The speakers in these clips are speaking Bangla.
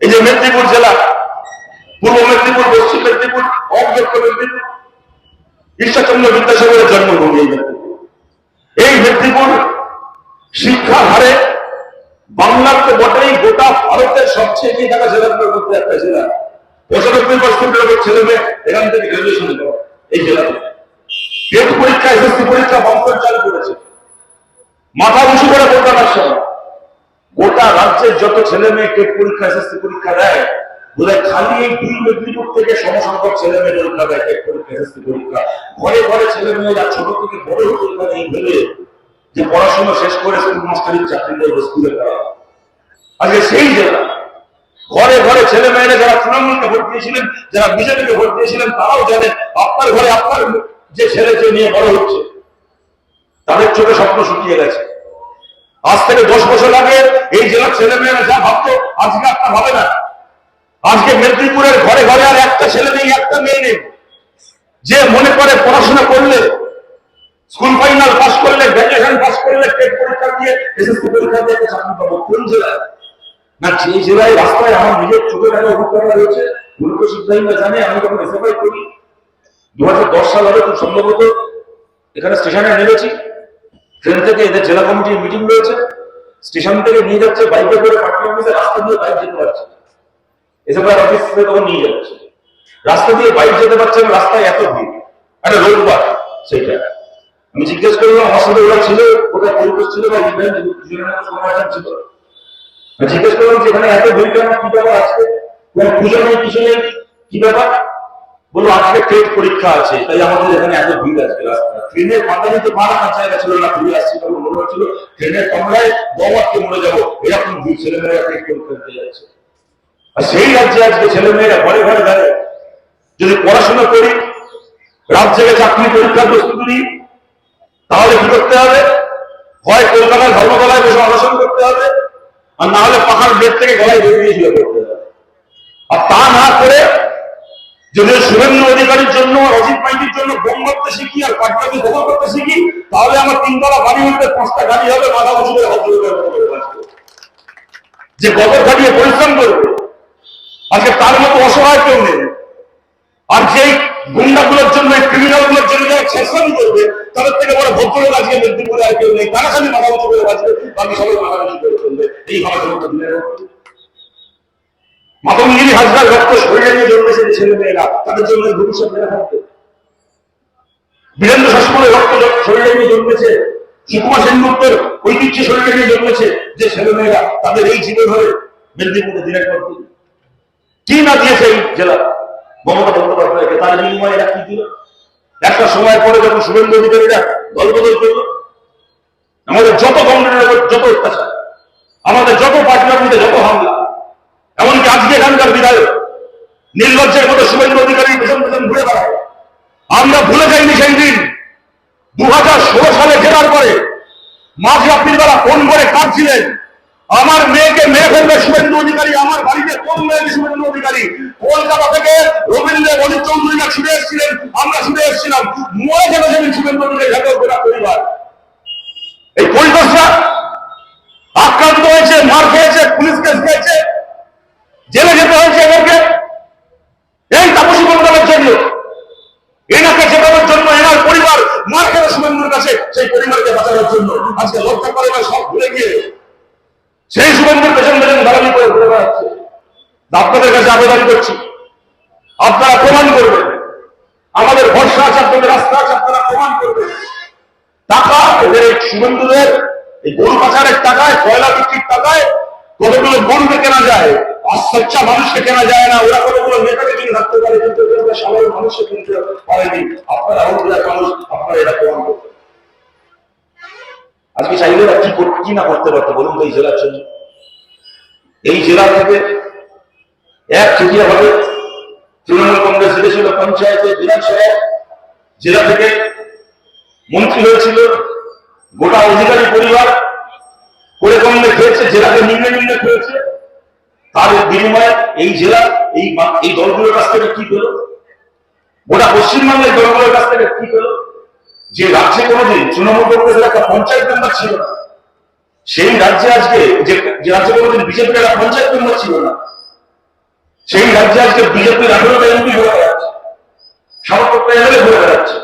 এই যে মেদিনীপুর জেলা, পূর্ব মেদিনীপুর, পশ্চিম মেদিনীপুর মেদিনীপুর, ঈশ্বরচন্দ্র বিদ্যাসাগরের জন্মভূমি এই মেদিনীপুর। এই হারে বাংলার তো বটেই গোটা ভারতের সবচেয়ে এগিয়ে থাকা জেলাগুলোর মধ্যে একটা জেলা। পঁচানব্বই পার্সেন্ট লোকের ছেলে মেয়ে এখান থেকে গ্রাজুয়েশন করে এই জেলাতে টেট পরীক্ষা এসএসসি পরীক্ষা বন্ধন চালু করেছে। মাথা উঁচু করে কলকাতার সময় গোটা রাজ্যের যত ছেলে মেয়ে টেট পরীক্ষা, এসএসসি পরীক্ষা দেয় বোধহয় খালি এই দুই মেদিনীপুর থেকে সমসংখ্যক ছেলে মেয়ে পরীক্ষা দেয়, টেট পরীক্ষা, এসএসসি পরীক্ষা। ঘরে ঘরে ছেলে মেয়েরা, ছোট থেকে বড় হতে পারে এই ভেবে যে পড়াশোনা শেষ করে স্কুল মাস্টারের চাকরি করবে স্কুলে পড়া আজকে সেই জেলা। ঘরে ঘরে ছেলে মেয়েরা যারা তৃণমূলকে ভোট দিয়েছিলেন, যারা বিজেপিকে ভোট দিয়েছিলেন, তারাও জানেন আপনার ঘরে আপনার যে ছেলেকে নিয়ে বড় হচ্ছে, তাদের চোখে স্বপ্ন শুকিয়ে গেছে। আজ থেকে দশ বছর আগে এই জেলার ছেলে মেয়েরা যা ভাবতো, আজকে আপনার হবে না। আজকে মেদিনীপুরের ঘরে ঘরে আর একটা ছেলে নেই, একটা মেয়ে নেই। যে মনে করে পড়াশোনা করলে, স্কুল ফাইনাল পাস করলে, গ্রাজুয়েশন পাস করলে, টেট পরীক্ষা দিয়ে এসএসসি পরীক্ষা দিয়ে চাকরি পাবো। কোন জেলায়? না যে জেলায় রাস্তায় আমার নিজের চোখের আগে অভিজ্ঞতা রয়েছে। গুরুত্ব সিদ্ধান্ত জানে, আমি যখন এসএফআই করি, দু সাল হবে খুব সম্ভবত। এখানে স্টেশনে নেমেছি। ট্রেন থেকে এদের জেলা কমিটির মিটিং রয়েছে, স্টেশন থেকে নিয়ে যাচ্ছে, বাইকে করে পার্টি অফিসে রাস্তা দিয়ে বাইক যেতে পারছে এসএফআই অফিস থেকে তখন নিয়ে যাচ্ছে। রাস্তা দিয়ে বাইক যেতে পারছে না, রাস্তায় এত ভিড়। একটা রোববার সেইটা। আমি জিজ্ঞেস করলাম, আমার সাথে ওরা ছিল ওটা পরিবেশ ছিল বা ইভেন্ট ছিল আমি জিজ্ঞেস করলাম যে এখানে এত ভিড় কেন? কি ব্যাপার আছে? পুজো নেই, কিছু নেই? কি ব্যাপার? বলল আজকে টেট পরীক্ষা আছে। তাই আমাদের এখানে এত ভিড় আছে ট্রেনের মাথায় তো মারা না জায়গা ছিল না ঘুরে আসছি তখন মনে হচ্ছিল ট্রেনের কামরায় দম মরে যাব। এরকম ভিড় ছেলেমেয়েরা টেট পরীক্ষা দিতে যাচ্ছে। আর সেই রাজ্যে আজকে ছেলেমেয়েরা ঘরে ঘরে দাঁড়িয়ে। যদি পড়াশোনা করি রাত জেগে চাকরি পরীক্ষার প্রস্তুতি নিই তাহলে কি করতে হবে? হয় কলকাতার ধর্মতলায় বসে অনশন করতে হবে আর না হলে পাহাড় বেদ থেকে গলায় বেরিয়ে দিয়েছিল করতে হবে। আর তা না করে যদি শুভেন্দু অধিকারীর জন্য, অজিত মাইতির জন্য বোম করতে শিখি আর পাটনাকে দখল করতে শিখি, তাহলে আমার তিনতলা বাড়ি উঠবে পাঁচটা গাড়ি হবে, মাথা উঁচু করে যে গবর খাটিয়ে পরিশ্রম করবে, আজকে তার মতো অসহায় কেউ নেই। আর যেই গুন্ডাগুলোর জন্য ক্রিমিনালগুলোর জন্য যারা ছেঁচড়ামি করবে, তাদের থেকে বড় ভদ্রলোক আজকে মেদিনীপুরে আর কেউ নেই। তারা খালি মাথা উঁচু করে বাঁচবে, বাকি সবাই মাথা উঁচু করে চলবে। এই হবে দিনের মধ্যে। রক্ত শরীরে নিয়ে জন্মেছে ছেলে মেয়েরা তাদের জন্য ভবিষ্যৎ মেয়েরা থাকবে। বীরেন্দ্র শাসনের রক্ত শরীরে নিয়ে জন্মেছে, সুকুমার সেনগুপ্তের ঐতিহ্য শরীরে নিয়ে জন্মেছে যে ছেলে মেয়েরা তাদের এই জীবন হয়ে মেদিনীপুরে দিনের পর দিন। কি না দিয়েছে এই জেলা? মমতা বন্দ্যোপাধ্যায়কে তার বিনিময়ে এরা কি দিল? একটা সময় পরে যখন শুভেন্দু অধিকারীরা দলবদল করল, আমাদের যত কংগ্রেসের উপর যত অত্যাচার, আমাদের যত পার্টিতে যত হামলা এখানকার বিধায়ক, নির্লজ্জের মতো শুভেন্দু অধিকারী পেছন পেছন ঘুরে আমরা ভুলে যাইনি সেই দিন দু সালে জেলার পরে মাঝ রাত্রির বেলা ফোন করে কাঁদছিলেন, আমার মেয়েকে মেয়ে ফেলবে শুভেন্দু অধিকারী, আমার বাড়িতে কোন মেয়ে শুভেন্দু অধিকারী? কলকাতা থেকে রবীন্দ্র, অজিত চৌধুরীরা ছুটে এসেছিলেন? আমরা ছুটে এসেছিলাম, মরে যাবে সেদিন শুভেন্দু অধিকারী ঘাটের গোটা পরিবার। এই পরিবেশটা আক্রান্ত হয়েছে, মার খেয়েছে, পুলিশ কেস খেয়েছে জেলে যেতে হয়েছে এদেরকে এই তাপসী মন্ডলের জন্য এনাকে চেপানোর জন্য এনার পরিবার মার খেয়ে শুভেন্দুর কাছে সেই পরিবারকে বাঁচানোর জন্য আজকে লক্ষ্য করে না সব ভুলে গিয়ে সেই শুভেন্দুর পেছন পেছন দাঁড়ানি করে ঘুরে বেড়াচ্ছে আপনাদের কাছে আবেদন করছি। আপনারা প্রমাণ করবেন। আমাদের ভরসা আছে, আপনাদের রাস্তা আছে, আপনারা প্রমাণ করবেন। টাকা, এদের এই শুভেন্দুদের এই গরু পাচারের টাকায়, কয়লা বিক্রির টাকায়, কতগুলো গরুকে কেনা যায় আচ্ছা মানুষকে কেনা যায় না, ওরা কতগুলো নেতাকে কিনে থাকতে পারে, কিন্তু সাধারণ মানুষকে কিনতে পারেনি। আপনারা আউটলার মানুষ, আপনারা এটা প্রমাণ করবেন। আজকে চাইলে কি কি না করতে পারতো বলুন তো এই জেলার জন্য? এই জেলা থেকে এক তৃতীয় ভাবে তৃণমূল কংগ্রেস জিতেছিল পঞ্চায়েতে বিধানসভা জেলা থেকে মন্ত্রী হয়েছিল, গোটা অধিকারী পরিবার করে কমলে খেয়েছে, জেলাকে নিম্নে নিম্নে খেয়েছে। তার বিনিময়ে এই জেলা, এই এই দলগুলোর কাছ থেকে কি পেল? গোটা পশ্চিমবঙ্গের দলগুলোর কাছ থেকে কি পেল? যে রাজ্যে কোনোদিন তৃণমূল কংগ্রেসের একটা পঞ্চায়েত মেম্বার ছিল না, সেই রাজ্যে আজকে যে রাজ্যে কোনোদিন বিজেপির একটা পঞ্চায়েত মেম্বার ছিল না সেই রাজ্যে আজকে বিজেপির আঠারোটা এমপি ঘুরে বেড়াচ্ছে সামর্থ্য এমএলএ ঘুরে বেড়াচ্ছে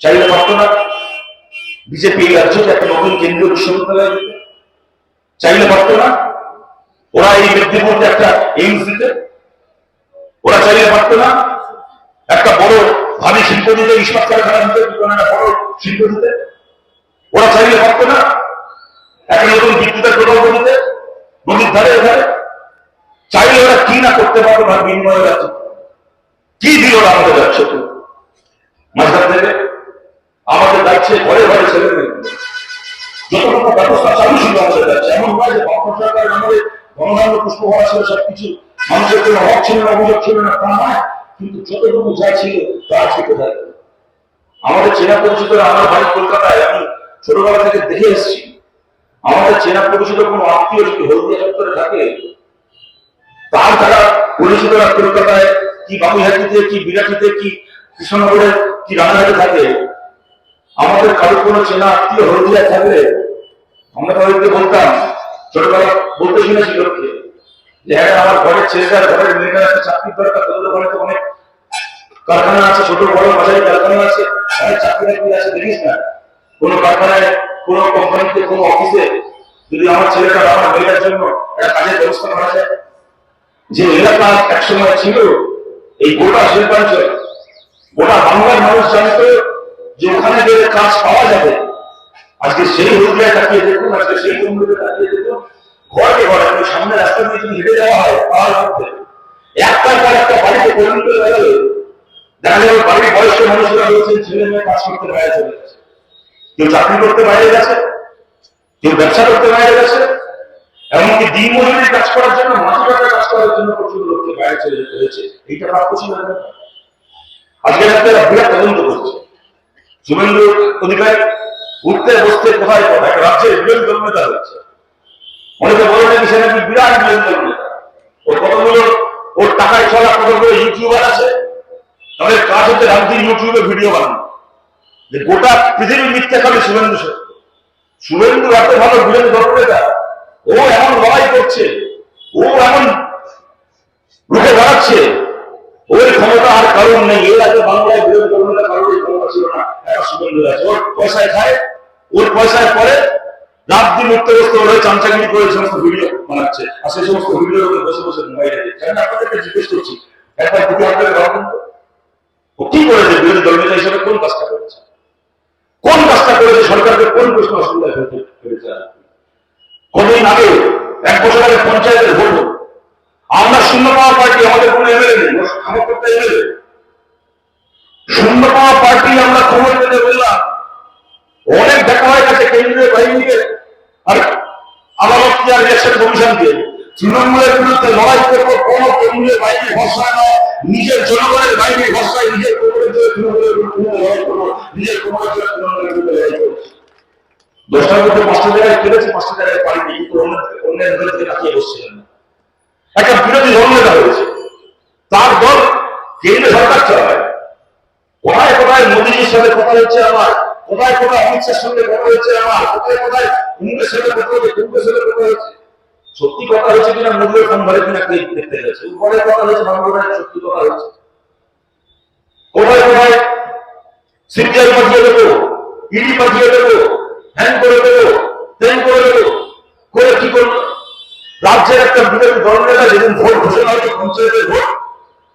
চাইলে পারতো না। বিজেপি এই রাজ্যকে একটা নতুন কেন্দ্রীয় বিশ্ববিদ্যালয় দিতে। চাইলে পারতো না। ওরা এই মেদিনীপুরকে একটা এইমস দিতে। ওরা চাইলে পারতো না। একটা বড় ভারী শিল্প দিতে, ইস্পাত কারখানা দিতে বড় শিল্প দিতে। ওরা চাইলে পারতো না। একটা নতুন বিদ্যুতের প্রকল্প দিতে। নদীর ধারে ধারে। চাইলে ওরা কি না করতে পারবে না, বিনিময়ে রাজ্য কি দিল ওরা আমাদের রাজ্য মাঝখান থেকে আমাদের যাচ্ছে ঘরে ঘরে ছেলে ব্যবস্থা চালু ছিল আমাদের এমন নয় যে আমাদের গণধান্য পুষ্প ছিল সবকিছু মানুষের কোনো হক ছিল না, অভিযোগ ছিল না, তা নয়। কিন্তু যতটুকু যা ছিল, তা আছে কোথায়? আমাদের চেনা পরিচিত আমার ভাই কলকাতায়, আমি ছোটবেলা থেকে দেখে এসেছি। আমাদের চেনা পরিচিত কোনো আত্মীয় যদি হলদিয়া চত্বরে থাকে তার যারা পরিচিতরা কলকাতায় কি বাবুহাটিতে কি বিরাটিতে, কি কৃষ্ণনগরে কি রানাঘাটে থাকে? আমাদের কারোর কোনো চেনা আত্মীয় হলদিয়া থাকলে আমরা তাদেরকে বলতাম, ছোটবেলা বলতে শুনেছি লোককে, যে হ্যাঁ আমার ঘরের ছেলেটার, ঘরের মেয়েটার একটা চাকরির দরকার, তোদের ঘরে তো অনেক কারখানা আছে, ছোট বড় বাজারে কারখানা আছে অনেক চাকরি বাকরি আছে দেখিস না? কোনো কারখানায়, কোনো কোম্পানিতে, কোনো অফিসে যদি আমার ছেলেটা আমার মেয়েটার জন্য একটা কাজের ব্যবস্থা করা যায় যে এলাকা একসময় ছিল, এই গোটা শিল্পাঞ্চল, গোটা বাংলার মানুষ জানতো যে ওখানে গেলে কাজ পাওয়া যাবে। আজকে সেই হলদিয়ায় তাকিয়ে দেখুন, আজকে সেই জমিতে তাকিয়ে দেখুন ঘরে ঘরে আপনি সামনে রাস্তা দিয়ে যদি হেঁটে যাওয়া হয় পাওয়ার মধ্যে, একটার পর একটা বাড়িতে পরিণত হয়ে গেলে। দেখা যাবে বাড়ির বয়স্ক মানুষরা রয়েছেন ছেলে মেয়ে কাজ করতে বাইরে চলে গেছে। কেউ চাকরি করতে বাইরে গেছে, কেউ ব্যবসা করতে বাইরে গেছে। এমনকি দিন মজুরির কাজ করার জন্য মাঝে কাজ করার জন্য প্রচুর লোককে বাইরে চলে যেতে হয়েছে। এইটা প্রাপ্য ছিল না। আজকে একটা বিরাট তদন্ত করছে। শুভেন্দু অধিকারী উঠতে বসতে কোথায় কোথায় রাজ্যের বিরোধী দল নেতা হচ্ছে। অনেকে বলে নাকি সে নাকি বিরাট বিরোধী দল নেতা। ওর কতগুলো ওর টাকায় চলা কতগুলো ইউটিউবার আছে। তাদের কাজ হচ্ছে রাজনীতি ইউটিউবে ভিডিও বানানো? যে গোটা পৃথিবীর মিথ্যা খাবে শুভেন্দু শুভেন্দু এত ভালো বিরোধী দল নেতা ও এমন লড়াই করছে, ও এমন রুখে দাঁড়াচ্ছে ওর ক্ষমতা আর কারণ নেই। এর আগে বাংলায় বিরোধী নেতা কারোর এই ক্ষমতা ছিল না। একটা শুভেন্দু আছে। ওর পয়সায় খায়, ওর পয়সায় পরে রাত দিন বসতে ওরা চামচাগিরি করে সমস্ত ভিডিও বানাচ্ছে। আর সেই সমস্ত ভিডিও বসে বসে মোবাইলে দেখছে। আপনাদেরকে জিজ্ঞেস করছি, একবার দুটো আপনাদের তো। ও কি করেছে? বিরোধী দল নেতা হিসেবে কোন কাজটা করেছে? কোন কাজটা করেছে? সরকারকে কোন প্রশ্ন অসুবিধা পেরেছে কদিন আগে এক বছর আগে পঞ্চায়েতের ভোট আমরা শূন্য পাওয়া পার্টি, আমাদের কোনো এমএলএ নেই করতে এমএলএ। শূন্য পাওয়া পার্টি আমরা খবর পেতে বললাম, অনেক দেখা হয়ে গেছে কেন্দ্রীয় বাহিনীকে আর আদালত ইলেকশন কমিশনকে তৃণমূলের বিরুদ্ধে লড়াই করব, কোন কেন্দ্রীয় বাহিনী ভরসায় নয়, নিজের জনগণের বাহিনী ভরসায় নিজের কোমরের জোরে তৃণমূলের বিরুদ্ধে লড়াই করব, নিজের কোমরের জোরে তৃণমূলের বিরুদ্ধে লড়াই করব। দশটার মধ্যে পাঁচটা জায়গায় খেলেছে পাঁচটা জায়গায় পারিনি কিন্তু অন্য- অন্যের বিরুদ্ধে তাকিয়ে বসছিলেন না। একটা বিরোধী দল নেতা হয়েছে। তার দল কেন্দ্র সরকার চালায়। কোথায় কোথায় মোদীজির সাথে কথা হচ্ছে আমার? কোথায় কোথায় অমিত শাহের সঙ্গে কথা হচ্ছে আমার? কোথায় কোথায় কংগ্রেস সাথে কথা হচ্ছে কংগ্রেস সাথে কথা হচ্ছে? সত্যি কথা হচ্ছে কিনা মুখের ফোন ধরে কিনা কে দেখতে গেছে উপরে কথা হচ্ছে বাংলাদেশের সত্যি কথা হচ্ছে। কোথায় কোথায় সিবিআই পাঠিয়ে দেবো? ইডি পাঠিয়ে দেবো? হ্যান করে দেবো তেন করে দেবো। করে কি করব? রাজ্যের একটা বিরোধী দল নেতা যেদিন ভোট ঘোষণা হয়েছে পঞ্চায়েতের ভোট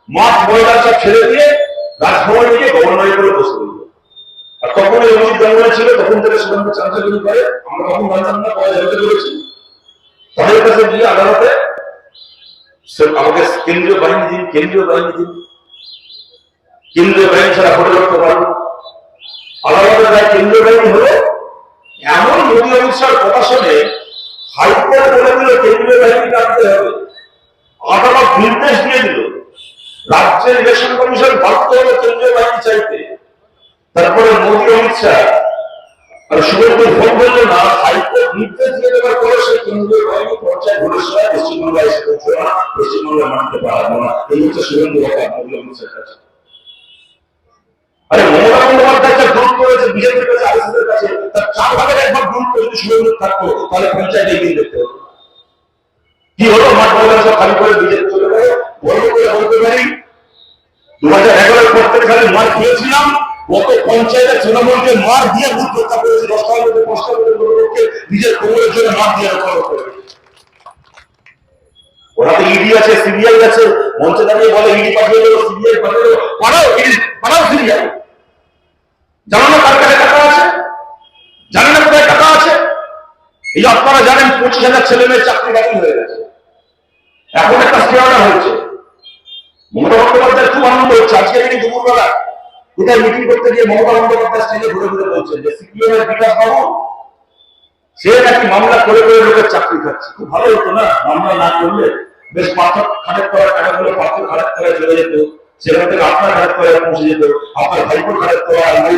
মাঠ ময়দান সব ছেড়ে দিয়ে রাজভবনে গিয়ে গভর্নরে করে বসে রইল আর তখন এই অমিত জঙ্গলে ছিল, তখন থেকে সুগন্ধ চাঞ্চল্য করে। আমরা তখন জানতাম না কয়ে হতে পেরেছি। তাদের কাছে গিয়ে আদালতে আমাকে কেন্দ্রীয় বাহিনী দিন, কেন্দ্রীয় বাহিনী দিন। কেন্দ্রীয় বাহিনী ছাড়া ভোটে করতে পারব রায় কেন্দ্রীয় বাহিনী হলো এমন অমিত শাহর কথা হাইকোর্ট বলে দিল, কেন্দ্রীয় বাহিনীকে আনতে হবে। আদালত নির্দেশ দিয়ে দিল, রাজ্যের ইলেকশন কমিশন কেন্দ্রীয় বাহিনী চাইতে। তারপরে মোদী অমিত শাহ ফোন করল না, হাইকোর্ট নির্দেশ দিয়ে দেওয়ার পরে সেই কেন্দ্রীয় বাহিনী পর্যায়ে পশ্চিমবঙ্গে এসে পৌঁছবে না, পশ্চিমবঙ্গে মানতে পারব না। এই হচ্ছে শুভেন্দু কথা মোদী অমিত কাছে। আরে মমতা করেছে, বিজেপির কাছে আরএসএস এর কাছে, তার চার করে যদি শুভেন্দু থাকতো, তাহলে পঞ্চায়েতে এগিয়ে দেখতে হতো কি হলো? মাঠ সব খালি করে বিজেপি চলে গেল। পারি দু হাজার এগারোর পর থেকে খালি মার খেয়েছিলাম কত পঞ্চায়েতের তৃণমূলকে মার দিয়ে ভোট রক্ষা করেছে মধ্যে পাঁচটার মধ্যে কোনো লোককে নিজের কোমরের জন্য মার দিয়ে রক্ষা করে ওরা তো ইডি আছে, সিবিআই আছে মঞ্চে দাঁড়িয়ে বলে ইডি পাঠিয়ে দেবো সিবিআই পাঠিয়ে দেবো পাঠাও, ইডি, পাঠাও সিবিআই। জানো না কার কাছে টাকা আছে? জানেন কোথায় টাকা আছে? এই আপনারা জানেন পঁচিশ হাজার ছেলে মেয়ের চাকরি বাতিল হয়ে গেছে। এখন একটা স্টেয়ার হয়েছে। মমতা বন্দ্যোপাধ্যায় খুব আনন্দ হচ্ছে। আজকে তিনি দুপুরবেলা কোথায় মিটিং করতে গিয়ে মমতা বন্দ্যোপাধ্যায় স্টেজে ঘুরে ঘুরে বলছেন যে সিপিএম এর বিকাশ বাবু, সে নাকি মামলা করে করে লোকের চাকরি খাচ্ছে। খুব ভালো হতো না? মামলা না করলে বেশ পাথর খারাপ করার টাকাগুলো পাথর খারাপ করে চলে যেত। সেখান থেকে আপনার খারাপ করে পৌঁছে যেত। আপনার ভাইপোর খারাপ করে আলমারি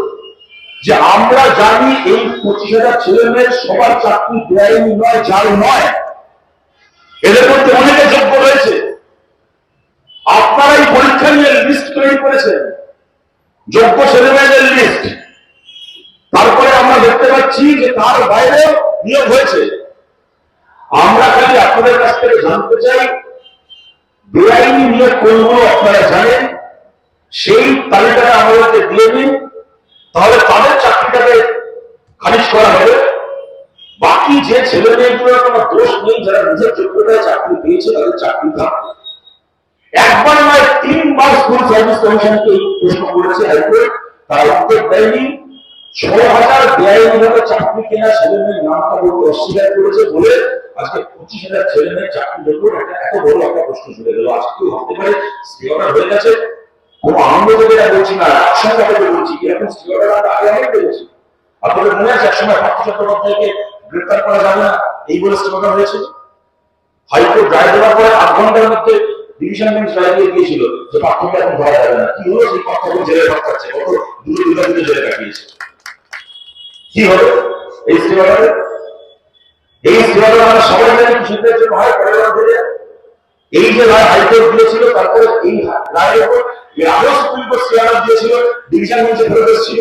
যে আমরা জানি এই পঁচিশ হাজার ছেলে মেয়ের সবার চাকরি বেআইনি নয়, যার নয়। এদের মধ্যে অনেকে যোগ্য রয়েছে। আপনারা এই পরীক্ষা নিয়ে লিস্ট তৈরি করেছেন। যোগ্য ছেলে মেয়েদের লিস্ট তারপরে আমরা দেখতে পাচ্ছি যে তার বাইরে নিয়োগ হয়েছে। আমরা খালি আপনাদের কাছ থেকে জানতে চাই, বেআইনি নিয়োগ কোনগুলো আপনারা জানেন? সেই তালিকাটা আমাদেরকে দিয়ে দিন। তাহলে তাদের চাকরিটাকে খারিজ করা হবে। বাকি যে ছেলে মেয়েগুলোর কোনো দোষ নেই, যারা নিজের যোগ্যতায় চাকরি পেয়েছে, তাদের চাকরি থাকবে একবার নয়, তিনবার স্কুল সার্ভিস কমিশনকে প্রশ্ন করেছে হাইকোর্ট। তারা উত্তর দেয়নি। ছ হাজার বেআইনি ভাবে চাকরি কেনা ছেলে মেয়ের নামটা বলতে অস্বীকার করেছে বলে আজকে পঁচিশ হাজার ছেলে মেয়ের চাকরির উপর এত বড় একটা প্রশ্ন চলে গেল। আজকে ভাবতে পারে স্পিকার হয়ে গেছে। কোনো আনন্দ বলছি না, আশঙ্কা বলছি এরকম আমরা আগে অনেক মনে আছে একসময় পার্থ চট্টোপাধ্যায়কে গ্রেপ্তার করা যাবে না? এই বলে হয়েছিল? হাইকোর্ট রায় দেওয়ার পরে আধ ঘণ্টার মধ্যে ডিভিশন বেঞ্চ দিয়ে দিয়েছিল যে পার্থকে এখন ধরা যাবে না। কি হলো? সেই পার্থ এখন জেলে পাঠাচ্ছে জেলে কাটিয়েছে। কি হলো? এই স্টিমারে এই স্টিমারে আমরা সবাই জন্য হয় এই যে রায় হাইকোর্ট দিয়েছিল, তারপরে এই রায়ের উপর এর সুপ্রিম কোর্ট দিয়েছিল, ডিভিশন বেঞ্চে ফেরত এসেছিল।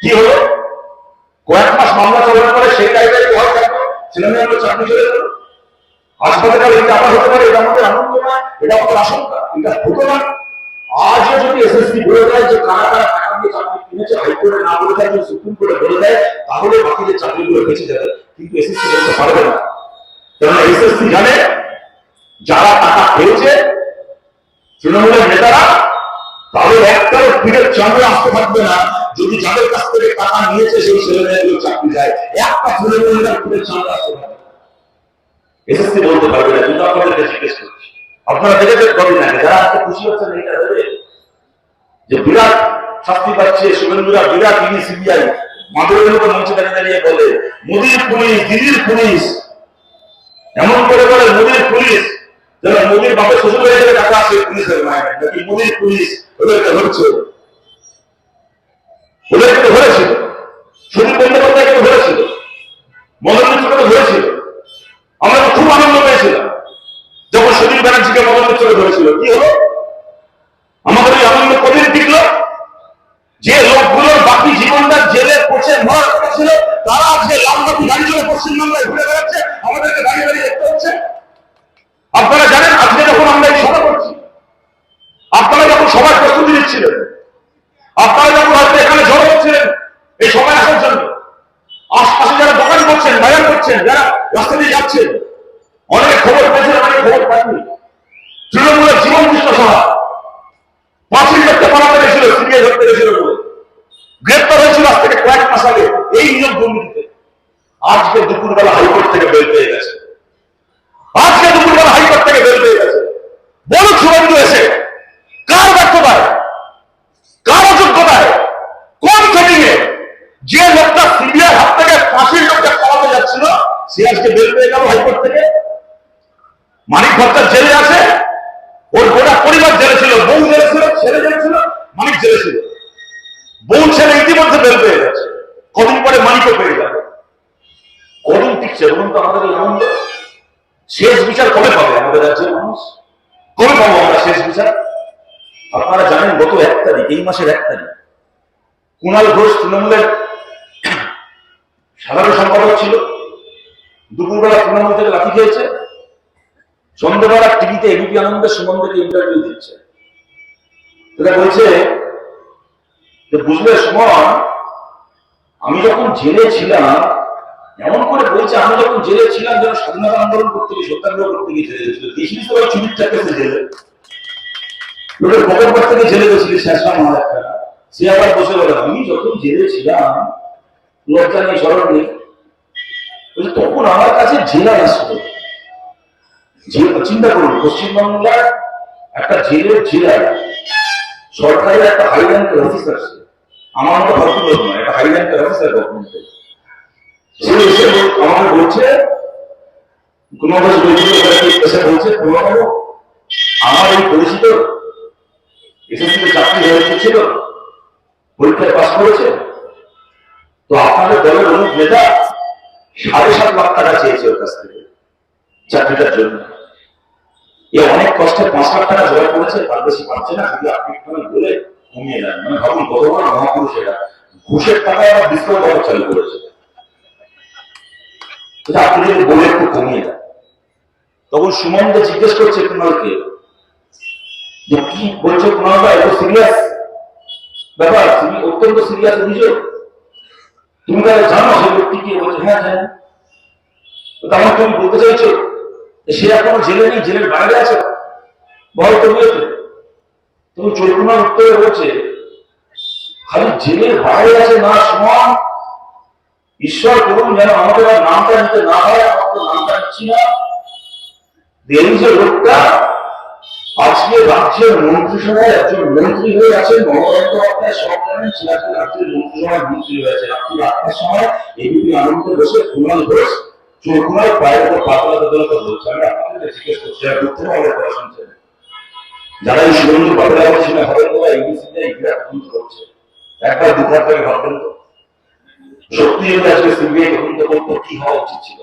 কি হলো? কয়েক মাস মামলা চলার পরে সেই কি হয় থাকল চাকরি চলে গেল। হাসপাতালে হতে পারে, এটা আমাদের আনন্দ এটা আমাদের আশঙ্কা, এটা হতো না। আজও যদি এসএসসি বলে দেয় যে কারা কারা টাকা দিয়ে চাকরি কিনেছে, হাইকোর্টে না বলে দেয়, যদি সুপ্রিম কোর্টে বলে দেয়, তাহলে বাকিদের চাকরিগুলো বেঁচে যাবে। কিন্তু এসএসসি বলতে পারবে না। কেননা এসএসসি জানে যারা টাকা পেয়েছে, তৃণমূলের নেতারা, তাদের একটাও পিঠের চামড়া আসতে থাকবে না। যদি যাদের কাছ থেকে টাকা নিয়েছে সেই ছেলে মেয়েগুলো চাকরি দেয়, একটা তৃণমূল নেতার পিঠের আসতে থাকবে এসএসসি বলতে পারবে না, কিন্তু আপনাদেরকে জিজ্ঞেস করছি। আপনারা দেখেছেন কদিন আগে, যারা আজকে খুশি হচ্ছেন এইটা ভেবে যে বিরাট শাস্তি পাচ্ছে শুভেন্দুরা বিরাট ইডি সিবিআই মাদুরের উপর মঞ্চে দাঁড়িয়ে দাঁড়িয়ে বলে, মোদীর পুলিশ, দিদির পুলিশ। এমন করে বলে, মোদীর পুলিশ। যেন মোদীর বাপের শ্বশুর হয়ে গেলে টাকা আসে পুলিশের মায়ের নাকি মোদীর পুলিশ, ওদেরকে ধরছে? ওদেরকে ধরেছিল সুদীপ বন্দ্যোপাধ্যায়কে ধরেছিল মদন মিত্রকে ধরেছিল আমরা খুব আনন্দ পেয়েছিলাম। যখন সুদীপ ব্যানার্জিকে মদন মিত্রকে ধরেছিল, কি হলো? আমাদের ওই আনন্দ কদিন টিকল? যে লোকগুলোর বাকি জীবনটা জেলে পচে মরার কথা ছিল, তারা আজকে লালবাতি গাড়ি চলে পশ্চিমবাংলায় ঘুরে বেড়াচ্ছে, আমাদেরকে দাঁড়িয়ে দাঁড়িয়ে দেখতে হচ্ছে। আপনারা জানেন, আজকে যখন আমরা এই সভা করছি, আপনারা যখন সবার প্রস্তুতি নিচ্ছিলেন, আপনারা যখন আজকে এখানে জড়ো হচ্ছিলেন এই সভায় আসার জন্য, আশপাশে যারা দোকান করছেন, বাজার করছেন, যারা রাস্তা দিয়ে যাচ্ছেন, অনেকে খবর পেয়েছেন, অনেকে খবর পাননি। তৃণমূলের জীবন কৃষ্ণ সভা, পাঁচিল ধরতে পালাতে গেছিল সিবিআই ধরতে গেছিল বলে। গ্রেপ্তার হয়েছিল আজ থেকে কয়েক মাস আগে, এই নিয়োগ দুর্নীতিতে। আজকে দুপুরবেলা হাইকোর্ট থেকে বের পেয়ে গেছে। আজকে দুপুরবেলা হাইকোর্ট থেকে বের পেয়ে গেছে। বলুক শুভেন্দু এসে। কার ব্যর্থতায়? কার অযোগ্যতায়? কোন সেটিংয়ে যে লোকটা সিবিআই হাত থেকে ফাঁসির লোকটা পালাতে যাচ্ছিল, সে আজকে বের পেয়ে গেল হাইকোর্ট থেকে। মানিক ভট্টার জেলে আছে। ওর গোটা পরিবার জেলে ছিল। বউ জেলে ছিল, ছেলে জেলে ছিল, মানিক জেলে ছিল। বউ ছেলে ইতিমধ্যে বের পেয়ে গেছে। কদিন পরে মানিকও পেয়ে যাবে কদিন টিকছে বলুন তো আমাদের শেষ বিচার কবে পাবে আমাদের রাজ্যের মানুষ? কবে পাবো আমরা শেষ বিচার? আপনারা জানেন গত এক তারিখ, এই মাসের এক তারিখ কুণাল ঘোষ তৃণমূলের সাধারণ সম্পাদক ছিল। দুপুরবেলা তৃণমূল থেকে লাঠি খেয়েছে। সন্ধ্যেবেলা টিভিতে এবিপি আনন্দের সুমন থেকে ইন্টারভিউ দিচ্ছে এটা বলছে যে, বুঝলে সুমন, আমি যখন জেলে ছিলাম এমন করে বলছে আমি যখন জেলে ছিলাম, যেন স্বাধীনতা আন্দোলন করতে গিয়ে, সত্যাগ্রহ করতে গিয়ে জেলে গেছিল। দেশি সবাই চুরির চাকরিতে জেলে। লোকের পকেট থেকে জেলে গেছিল শেষরাম মহারাজা সে আবার বসে বলে, আমি যখন জেলে ছিলাম, লজ্জা নেই, স্মরণ নেই। তখন আমার কাছে জেলা আসতো। যে- চিন্তা করুন, পশ্চিমবাংলার একটা জেলের জেলায় সরকারের একটা হাই র্যাঙ্কের অফিসার আমার মতো ভদ্র লোক নয়, একটা হাই র্যাঙ্কের অফিসার গভর্নমেন্টের আমার পরিচিত চাকরি পরীক্ষায় পাস করেছে, তো সাড়ে সাত লাখ টাকা চেয়েছে ওর কাছ থেকে চাকরিটার জন্য। অনেক কষ্টে পাঁচ লাখ টাকা করেছে বেশি পাচ্ছে না, যদি আপনি বলে কমিয়ে মানে ঘুষের টাকায় আবার ডিসকাউন্ট চালু করেছে। আপনি যদি বলে একটু কমিয়ে দেন, তখন সুমন্ত জিজ্ঞেস করছে কুণালকে, যে কি বলছো কুণাল ভাই এত সিরিয়াস ব্যাপার, তুমি অত্যন্ত সিরিয়াস অভিযোগ। তুমি তাহলে জানো সে ব্যক্তি কি? বলছে হ্যাঁ জানি তো তার মানে তুমি বলতে চাইছো সে এখনও জেলে নেই, জেলের বাইরে আছে? বল কবিয়তে তুমি চৈতন্যার উত্তরে বলছে, খালি জেলের বাইরে আছে না সমান? ঈশ্বর করুন যেন আমাদের আর নামটা নিতে না হয় আমার তো নামটা নিচ্ছি না। যে লোকটা আজকে রাজ্যের মন্ত্রিসভায় একজন মন্ত্রী হয়ে আছেন মমতা রাজ্যের মন্ত্রিসভায় মন্ত্রী সময় এবিপি আনন্দে বসে কুণাল ঘোষ চোখুনায় পায়ের উপর পাতলা বলছে। আমি আপনাদের জিজ্ঞেস করছি আর আমাদের কথা শুনছেন যারা এই সুরেন্দ্র বাবুরা শুনে হবেন তারা করছে। একবার ভাববেন তো। সত্যি যদি আজকে সিবিআই তদন্ত করতো কি হওয়া উচিত ছিল?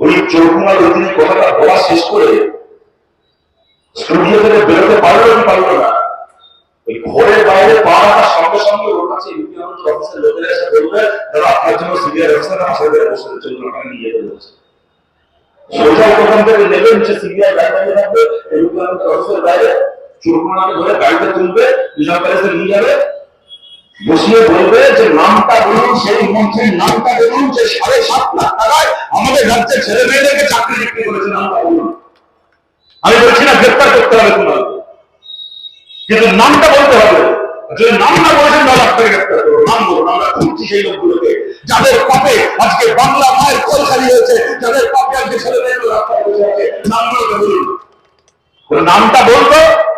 ওই চৌকুমার ওই কথাটা বলা শেষ করে স্টুডিও থেকে বেরোতে পারল কি পারল না? ঘরের বাইরে পা সঙ্গে সঙ্গে ওর কাছে ইউনিয়ন অফিসের লোকেরা এসে বলবে, দাদা আপনার জন্য সিবিআই অফিসার, আমার সাথে বসে চলুন ওখানে নিয়ে যেতে বলছে সোজা ওখান থেকে নেবে নিচে সিবিআই দাঁড়িয়ে থাকবে ইউনিয়ন অফিসের বাইরে চোরকুমাকে ধরে গাড়িতে তুলবে বিশাল প্যালেসে নিয়ে যাবে বসিয়ে বলবে যে নামটা বলুন, সেই মন্ত্রীর নামটা বলুন, যে সাড়ে সাত লাখ টাকায় আমাদের রাজ্যের ছেলে মেয়েদেরকে চাকরি বিক্রি করেছে, নামটা বলুন। আমি বলছি না, গ্রেপ্তার করতে হবে তোমার। কিন্তু নামটা বলতে হবে। যদি নাম না বলেছেন, তাহলে আপনাকে গ্রেপ্তার করব। নাম বলুন, আমরা খুঁজছি সেই লোকগুলোকে। যাদের পাপে আজকে বাংলা মায়ের কোল খালি হয়েছে, যাদের পাপে আজকে ছেলে মেয়েগুলো নামগুলোকে বলুন। নামটা বলতো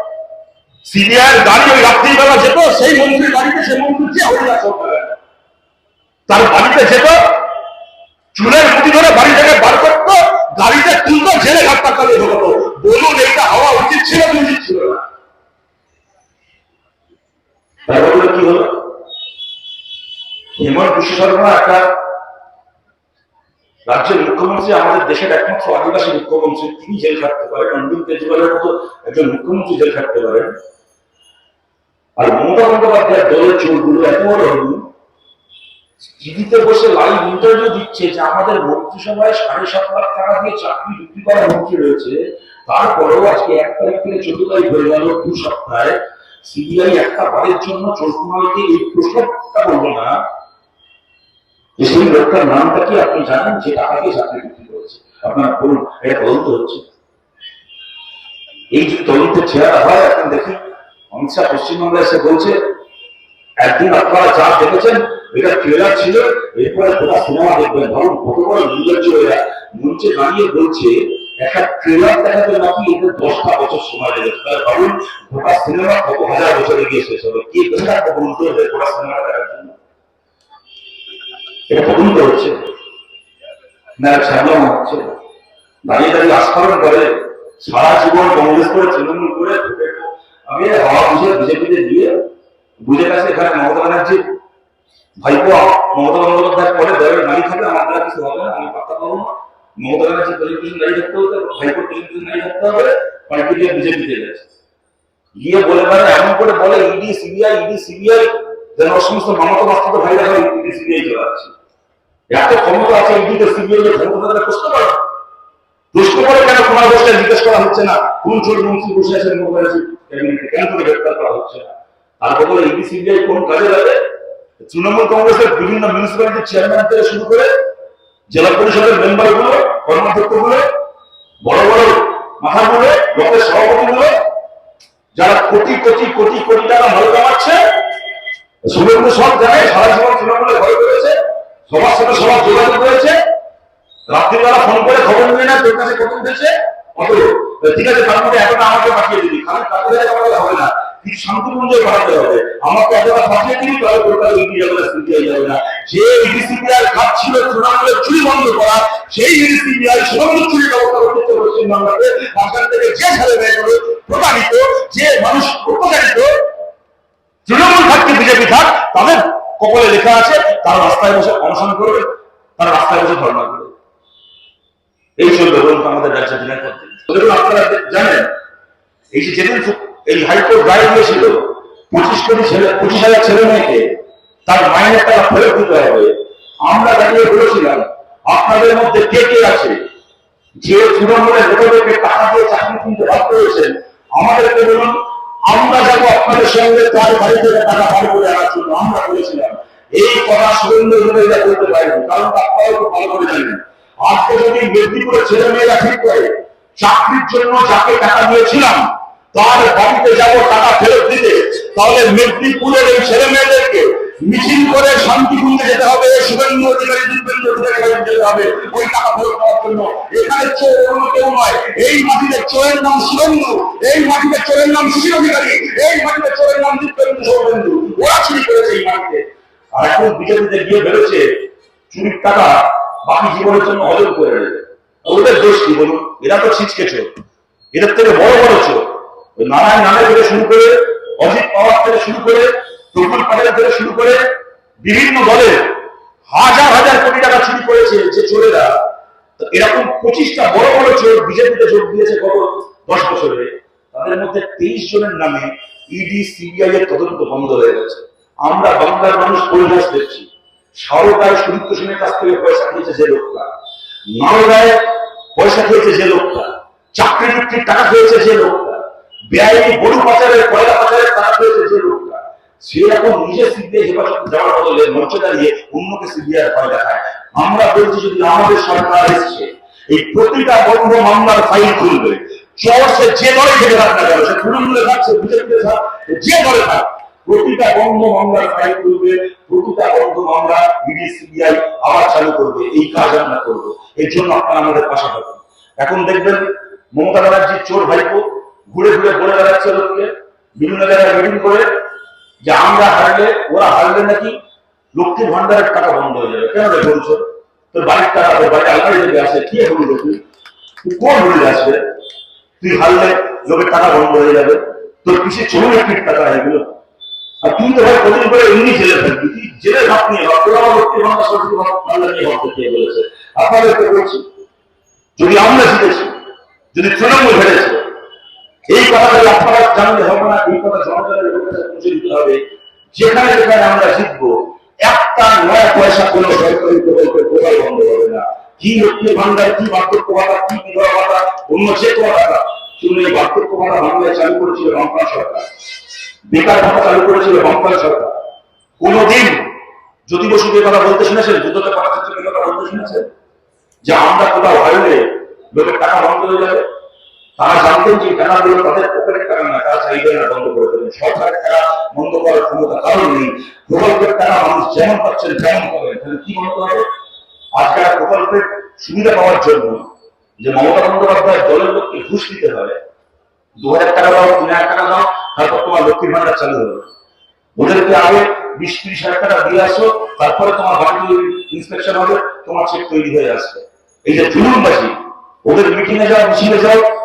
সিবিআই গাড়ি ওই রাত্রিবেলা যেত, সেই মন্ত্রীর বাড়িতে সেই মন্ত্রী তার বাড়িতে যেত, চুলের মুঠি ধরে বাড়ি থেকে বার করতো গাড়িতে তুলতো, জেলে ঘাটটা করে ঢোকাতো বলুন এটা হওয়া উচিত ছিল উচিত ছিল কি হলো? হেমন্ত বিশ্ব শর্মা একটা রাজ্যের মুখ্যমন্ত্রী, আমাদের দেশের একমাত্র আদিবাসী মুখ্যমন্ত্রী, তিনি জেল খাটতে পারেন অরবিন্দ কেজরিওয়ালের মতো একজন মুখ্যমন্ত্রী জেল খাটতে পারেন। আর মমতা বন্দ্যোপাধ্যায়ের দলের চোরগুলো এত বড় হল, টিভিতে বসে লাইভ ইন্টারভিউ দিচ্ছে যে আমাদের মন্ত্রিসভায় সাড়ে সাত লাখ টাকা দিয়ে চাকরি বিক্রি করা মন্ত্রী রয়েছে। তারপরেও আজকে এক তারিখ থেকে চোদ্দ তারিখ হয়ে গেল, দু সপ্তাহে। সিবিআই একটা বারের জন্য চোরকুমারকে এই প্রশ্নটা বলব না। যে সেই লোকটার নামটা কি আপনি জানেন? যে টাকা দিয়ে চাকরি বিক্রি করেছে। আপনার বলুন, এটা তদন্ত হচ্ছে। এই যে তদন্তের চেহারা হয়, এখন দেখি অমিত শাহ পশ্চিমবাংলায় এসে বলছে, একদিন আপনারা যা দেখেছেন, এটা ট্রেলার ছিল, এরপরে গোটা সিনেমা দেখবেন। ধরুন কত বড় নির্লজ্জ এরা মঞ্চে দাঁড়িয়ে বলছে, একটা ট্রেলার দেখাতে নাকি এদের দশটা বছর সময় লেগেছে তাহলে ভাবুন, গোটা সিনেমা কত হাজার বছরে গিয়ে শেষ হবে কে তদন্ত হবে গোটা সিনেমা দেখার জন্য? এটা তদন্ত হচ্ছে না সামলানো হচ্ছে দাঁড়িয়ে দাঁড়িয়ে আস্ফালন করে, সারা জীবন কংগ্রেস করে, তৃণমূল করে আমি হওয়া বুঝে, বিজেপিতে গিয়ে বুঝে গেছে এখানে মমতা ব্যানার্জি ভাইপো, মমতা বন্দ্যোপাধ্যায় পরে দলের মালিক হবে, আমার দ্বারা কিছু হবে না, আমি পাত্তা পাবো না। মমতা ব্যানার্জি প্রেজেন্টেশন দাঁড়িয়ে থাকতে হবে, ভাইপো প্রেজেন্টেশন দাঁড়িয়ে থাকতে হবে, পার্টি দিয়ে বিজেপিতে গেছে। গিয়ে বলে মানে এমন করে বলে, ইডি, সিবিআই ইডি, সিবিআই, যেন সমস্ত মমতা বাস্তব ভাইরা ইডি, সিবিআই চালাচ্ছে এত ক্ষমতা আছে ইডিতে সিবিআই এর ক্ষমতা প্রশ্ন করে। প্রশ্ন করে কেন কুমার ঘোষকে জিজ্ঞেস করা হচ্ছে না? কোন ছোট মন্ত্রী বসে আছেন মোবাইল কেন করে গ্রেপ্তার করা হচ্ছে না? তারপর বলে ইডি সিবিআই কোন কাজে লাগে? তৃণমূল কংগ্রেসের বিভিন্ন মিউনিসিপ্যালিটির চেয়ারম্যান থেকে শুরু করে জেলা পরিষদের মেম্বারগুলো কর্মাধ্যক্ষগুলো বড় বড় মাথাগুলো লোকের সভাপতি গুলো যারা কোটি কোটি কোটি কোটি টাকা ভালো কামাচ্ছে, শুভেন্দু সব জানে সারা জীবন তৃণমূলে ঘরে করেছে সবার সাথে সবার যোগাযোগ রয়েছে। রাত্রিবেলা ফোন করে খবর নিয়ে না তোর কাছে কত উঠেছে কত ঠিক আছে, তার মধ্যে এতটা আমাকে পাঠিয়ে দিবি। খালি তার পাঠালে হবে না। শান্তিপুঞ্জে পাঠাতে হবে। আমাকে তাহলে ছিল বন্ধ করা, সেই ব্যবস্থা করতে যে যে মানুষ তৃণমূল থাকতে বিজেপি থাক, তাদের কপালে লেখা আছে, তারা রাস্তায় বসে অনশন করবে, তারা রাস্তায় বসে ধর্ণা করবে। এই চলবে, বলুন আমাদের রাজ্যের দিনের পর আপনারা জানেন, এই যে যেদিন এই হাইকোর্ট রায় দিয়েছিল, পঁচিশ কোটি ছেলে পঁচিশ হাজার ছেলে মেয়েকে, তার মাইনের টাকা ফেরত দিতে হবে। আমরা দাঁড়িয়ে বলেছিলাম, আপনাদের মধ্যে কে কে আছে? যে তৃণমূলের লোকেদেরকে টাকা দিয়ে চাকরি কিনতে বাধ্য হয়েছেন, আমাদেরকে বলুন আমরা যাব আপনাদের সঙ্গে তার বাড়ি থেকে টাকা ভাই করে আনার জন্য। আমরা বলেছিলাম, এই কথা সুরেন্দ্র এটা করতে পারেন, কারণ আপনারাও খুব ভালো করে জানেন। আজকে যদি মেদিনীপুরের ছেলে মেয়েরা ঠিক করে, চাকরির জন্য যাকে টাকা দিয়েছিলাম, তার বাড়িতে যাব টাকা ফেরত দিতে, তাহলে মেদিনীপুরের এই ছেলে মেয়েদেরকে মিছিল করে শান্তিপুঞ্জে যেতে হবে, শুভেন্দু অধিকারী দিব্যেন্দু অধিকারী যেতে হবে, ওই টাকা ফেরত দেওয়ার জন্য। এখানে চোর অন্য কেউ নয়, এই মাটিতে চোরের নাম শুভেন্দু, এই মাটিতে চোরের নাম সুশীল অধিকারী, এই মাটিতে চোরের নাম দিব্যেন্দু শুভেন্দু ওরা চুরি করেছে এই মাটিতে। আর এখন বিজেপিতে গিয়ে বেরোচ্ছে, চুরির টাকা বাকি জীবনের জন্য হজম করে নেবে ওদের দোষ কি বলুন? এরা তো ছিচকে চোর। এদের থেকে বড় বড় চোর। নারায়ণ নামের থেকে শুরু করে, অজিত পাওয়ার থেকে শুরু করে প্রফুল পাটেল থেকে শুরু করে বিভিন্ন দলের হাজার হাজার কোটি টাকা চুরি করেছে যে চোরেরা। এরকম পঁচিশটা বড় বড় চোর বিজেপিতে যোগ দিয়েছে গত দশ বছরে। তাদের মধ্যে তেইশ জনের নামে ইডি, সিবিআই এর তদন্ত বন্ধ হয়ে গেছে। আমরা বাংলার মানুষ পরিবেশ দেখছি। সারদায় সুদীপ্ত সেনের কাছ থেকে পয়সা খেয়েছে যে লোকটা। নারদায় পয়সা খেয়েছে যে লোকটা। চাকরি টাকা খেয়েছে যে লোকটা। বেআইনি গরু পাচারের, কয়লা পাচারের টাকা খেয়েছে যে লোকটা। সে এখন নিজে যাওয়ার বদলে অন্যকে ভয় দেখায়। আমরা বলছি যদি আমাদের সরকার এসছে, এই প্রতিটা বন্ধ মামলার ফাইল খুলবে। যে দলে থেকে সে যে দলে থাক, প্রতিটা বন্ধ মামলার ফাইল প্রতিটা বন্ধ মামলা ইডি, সিবিআই আবার চালু করবে, এই কাজ আমরা করব। এর জন্য আপনারা আমাদের পাশে থাকুন। এখন দেখবেন মমতা ব্যানার্জির চোর ভাইপো ঘুরে ঘুরে বলে বেড়াচ্ছে লোককে, বিভিন্ন জায়গায় মিটিং করে যে আমরা হারলে, ওরা হারলে নাকি লক্ষ্মীর ভান্ডারের টাকা বন্ধ হয়ে যাবে। কেন বলছো? তোর বাড়ির টাকা, তোর বাড়ি আলমারি থেকে আসে কি হলো তুই? তুই কোন হলে আসবে? তুই হারলে লোকের টাকা বন্ধ হয়ে যাবে। তোর পিছিয়ে চলে একটি টাকা এগুলো? আর তুই তো ভাই কদিন করে এমনি জেলে থাকবি। তুই জেলে ভাব নিয়ে ভাব, তোরা আমার লক্ষ্মীর ভান্ডার সরস্বতী ভান্ডার নিয়ে ভাবতে চেয়ে বলেছে। আপনাদেরকে বলছি, যদি আমরা জিতেছি, যদি তৃণমূল হেরেছে এই কথাটা আপনারা জানলে হবে না, এই কথা জনগণের হবে। যেখানে যেখানে আমরা জিতবো একটা নয় পয়সা কোনো সরকারি প্রকল্পের বন্ধ হবে না। কি ভান্ডার কি বার্ধক্য ভাতা, কি বিধবা ভাতা, অন্য যে কোনো শুনুন বার্ধক্য ভাতা বাংলায় চালু করেছিল বামপাল সরকার। বেকার ভাতা চালু করেছিল বামপাল সরকার। কোনোদিন জ্যোতি বসুকে কথা বলতে শুনেছেন? যুদ্ধতে কথা বলতে শুনেছেন? যে আমরা কোথাও হারলে লোকের টাকা বন্ধ হয়ে যাবে। তারা জানতেন যে টাকাগুলো তাদের পকেটের টাকা না, তারা চাইবে না বন্ধ করে দেবেন সরকারের টাকা বন্ধ করার ক্ষমতা কারণ নেই। প্রকল্পের টাকা মানুষ যেমন পাচ্ছেন তেমন পাবেন তাহলে কি বলতে হবে? আজকে প্রকল্পের সুবিধা পাওয়ার জন্য যে মমতা বন্দ্যোপাধ্যায় দলের লোককে ঘুষ দিতে হবে দু হাজার টাকা দাও, তিন হাজার টাকা দাও, তারপর তোমার লক্ষ্মীর ভান্ডার চালু হবে। ওদেরকে আগে বিশ ত্রিশ হাজার টাকা দিয়ে আসো, তারপরে তোমার বাড়ি ইন্সপেকশন হবে, তোমার চেক তৈরি হয়ে আসবে। এই যে চুরুনবাসী ওদের মিটিং এ যাও, মিছিলে যাও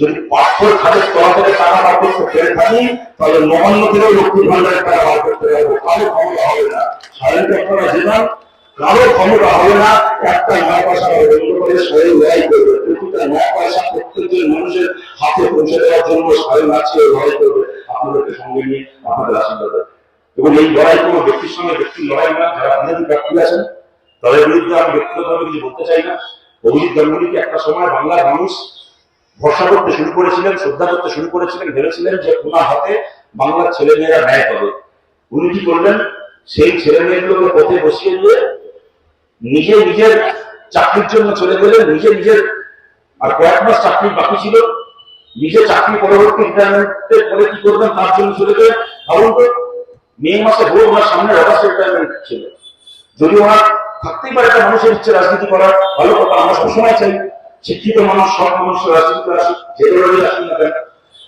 যদি পাথর খাদের তলা থেকে টাকা বার করতে পেরে থাকি, তাহলে নবান্ন থেকেও লক্ষ্মীর ভান্ডারের টাকা বার করতে পারব। কারও ক্ষমতা হবে না। সাধারণত আপনারা জেনান কারও ক্ষমতা হবে না। একটা নয় পয়সা বন্ধ করে স্বয়ং লড়াই করবে। প্রতিটা নয় পয়সা প্রত্যেকজন মানুষের হাতে পৌঁছে দেওয়ার জন্য স্বয়ং আছে লড়াই করবে। আপনাদেরকে সঙ্গে নিয়ে আপনাদের আশীর্বাদ এবং এই লড়াই কোনো ব্যক্তির সঙ্গে ব্যক্তির লড়াই না। যারা বিরোধী প্রার্থী আছেন, তাদের বিরুদ্ধে আমি ব্যক্তিগতভাবে কিছু বলতে চাই না। অভিজিৎ গাঙ্গুলিকে একটা সময় বাংলার মানুষ ভরসা করতে শুরু করেছিলেন, শ্রদ্ধা করতে শুরু করেছিলেন, ভেবেছিলেন যে ওনার হাতে বাংলার ছেলে মেয়েরা ন্যায় পাবে। উনি কি করলেন? সেই ছেলে মেয়েগুলোকে পথে বসিয়ে দিয়ে নিজে নিজের চাকরির জন্য চলে গেলেন, নিজে নিজের আর কয়েক মাস চাকরি বাকি ছিল। নিজে চাকরি পরবর্তী রিটায়ারমেন্টের পরে কি করবেন তার জন্য চলে গেলেন? ভাবুন তো, মে মাসে ভোর ওনার সামনে অগাস্ট রিটায়ারমেন্ট ছিল। যদি ওনার থাকতেই পারে একটা মানুষের ইচ্ছে রাজনীতি করার, ভালো কথা, আমরা সবসময় চাই। শিক্ষিত মানুষ সব মানুষ, রাজনীতিতে আসুক, যে আসুন না কেন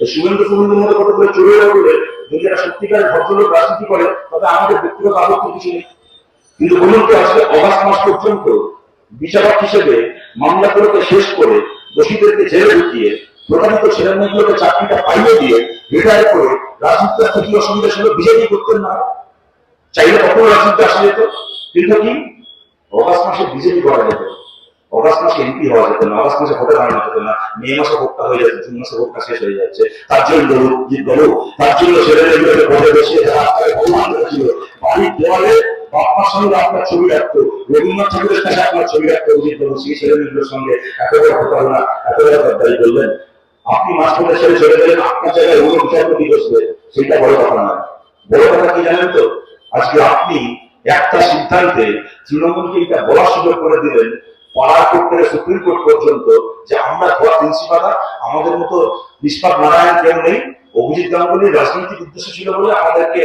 শুভেন্দু শুভেন্দুর মতো চলে উঠলে যদি একটা সত্যিকারের ভদ্রলোক রাজনীতি করে তবে আমাদের ব্যক্তিগত কিছু নেই। কিন্তু বলুন তো, আজকে অগাস্ট মাস পর্যন্ত বিচারক হিসেবে মামলাগুলোকে শেষ করে দোষীদেরকে জেলে ঢুকিয়ে প্রধানত ছেলে মেয়েগুলোকে চাকরিটা পাইয়ে দিয়ে রিটায়ার করে রাজনীতি বিজেপি করতেন না চাইলে কখনো রাজনীতি আসা যেত? কিন্তু কি? অগাস্ট মাসে বিজেপি করা যেত। হওয়া যেত না যেত না মাসে হয়ে যাচ্ছে জুন মাসে শেষ হয়ে যাচ্ছে তার জন্য দল জিত দল তার জন্য বসে বাড়ির দেওয়ালে সঙ্গে আপনার ছবি রাখতো রবীন্দ্রনাথ ঠাকুরের কাছে আপনার ছবি অজিত বাবু সেই করলেন আপনি মাঝখানে ছেড়ে আপনার জায়গায় বিচারপতি বসবে সেটা বড় কথা বড় কথা কি জানেন তো আজকে আপনি একটা সিদ্ধান্তে তৃণমূলকে এটা বলার সুযোগ করে দিলেন পাড়ার সুপ্রিম কোর্ট পর্যন্ত যে আমরা ধোয়া প্রিন্সিপালা আমাদের মতো নিষ্পাপ নারায়ণ কেউ নেই। অভিজিৎ গাঙ্গুলির রাজনৈতিক উদ্দেশ্য ছিল বলে আমাদেরকে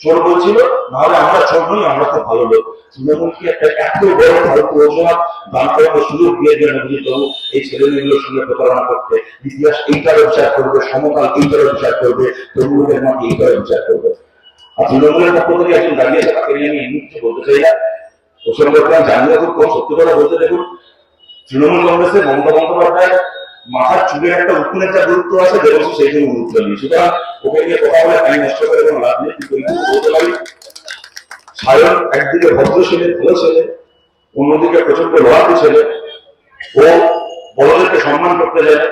চোর বলছিল, নাহলে আমরা চোর নই, আমরা তো ভালো লোক। তৃণমূলকে একটা এত বড় ভারত অজুহাত দান করার সুযোগ দিয়ে দিলেন অভিজিৎ বাবু এই ছেলে মেয়েগুলোর সঙ্গে প্রতারণা করতে, ইতিহাস এইটারও বিচার করবে, সমকাল এইটারও বিচার করবে তরুণের মাকে এইটারও বিচার করবে। আর তৃণমূলের পক্ষ থেকে একজন দাঁড়িয়ে তাকে নিয়ে আমি এমনি কিছু বলতে চাই না। প্রসঙ্গ করলাম জানিয়ে খুব কম সত্যি কথা বলতে দেখুন, তৃণমূল কংগ্রেসের মমতা বন্দ্যোপাধ্যায় মাথার চুলের একটা উত্তরের যা গুরুত্ব আছে দেবশ্রী সেই জন্য গুরুত্ব নেই সুতরাং ওকে নিয়ে কথা বলে টাইম নষ্ট করে কোনো লাভ নেই, কিন্তু বলতে পারি, সায়ন একদিকে ভদ্র ছেলে ভালো ছেলে, অন্যদিকে প্রচণ্ড লড়াকু ছেলে, ও বড়দেরকে সম্মান করতে জানে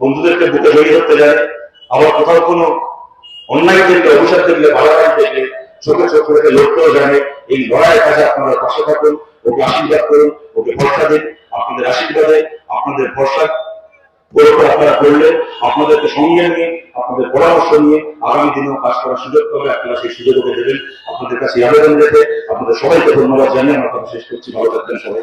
বন্ধুদেরকে বুকে জড়িয়ে ধরতে জানে আবার কোথাও কোনো অন্যায় দেখলে অভিশাপ দেখলে বাড়াবাড়ি দেখলে রেখে লড়তেও জানে, এই কাছে আপনারা পাশে থাকুন, ওকে আশীর্বাদ করুন, ওকে ভরসা দিন, আপনাদের আশীর্বাদে, আপনাদের ভরসা আপনারা করলে আপনাদেরকে সঙ্গে নিয়ে, আপনাদের পরামর্শ নিয়ে আগামী দিনেও কাজ করার সুযোগ পাবে, আপনারা সেই সুযোগ ওকে দেবেন, আপনাদের কাছে আবেদন রেখে আপনাদের সবাইকে ধন্যবাদ জানিয়ে আমরা কথা শেষ করছি, ভালো থাকবেন সবাই।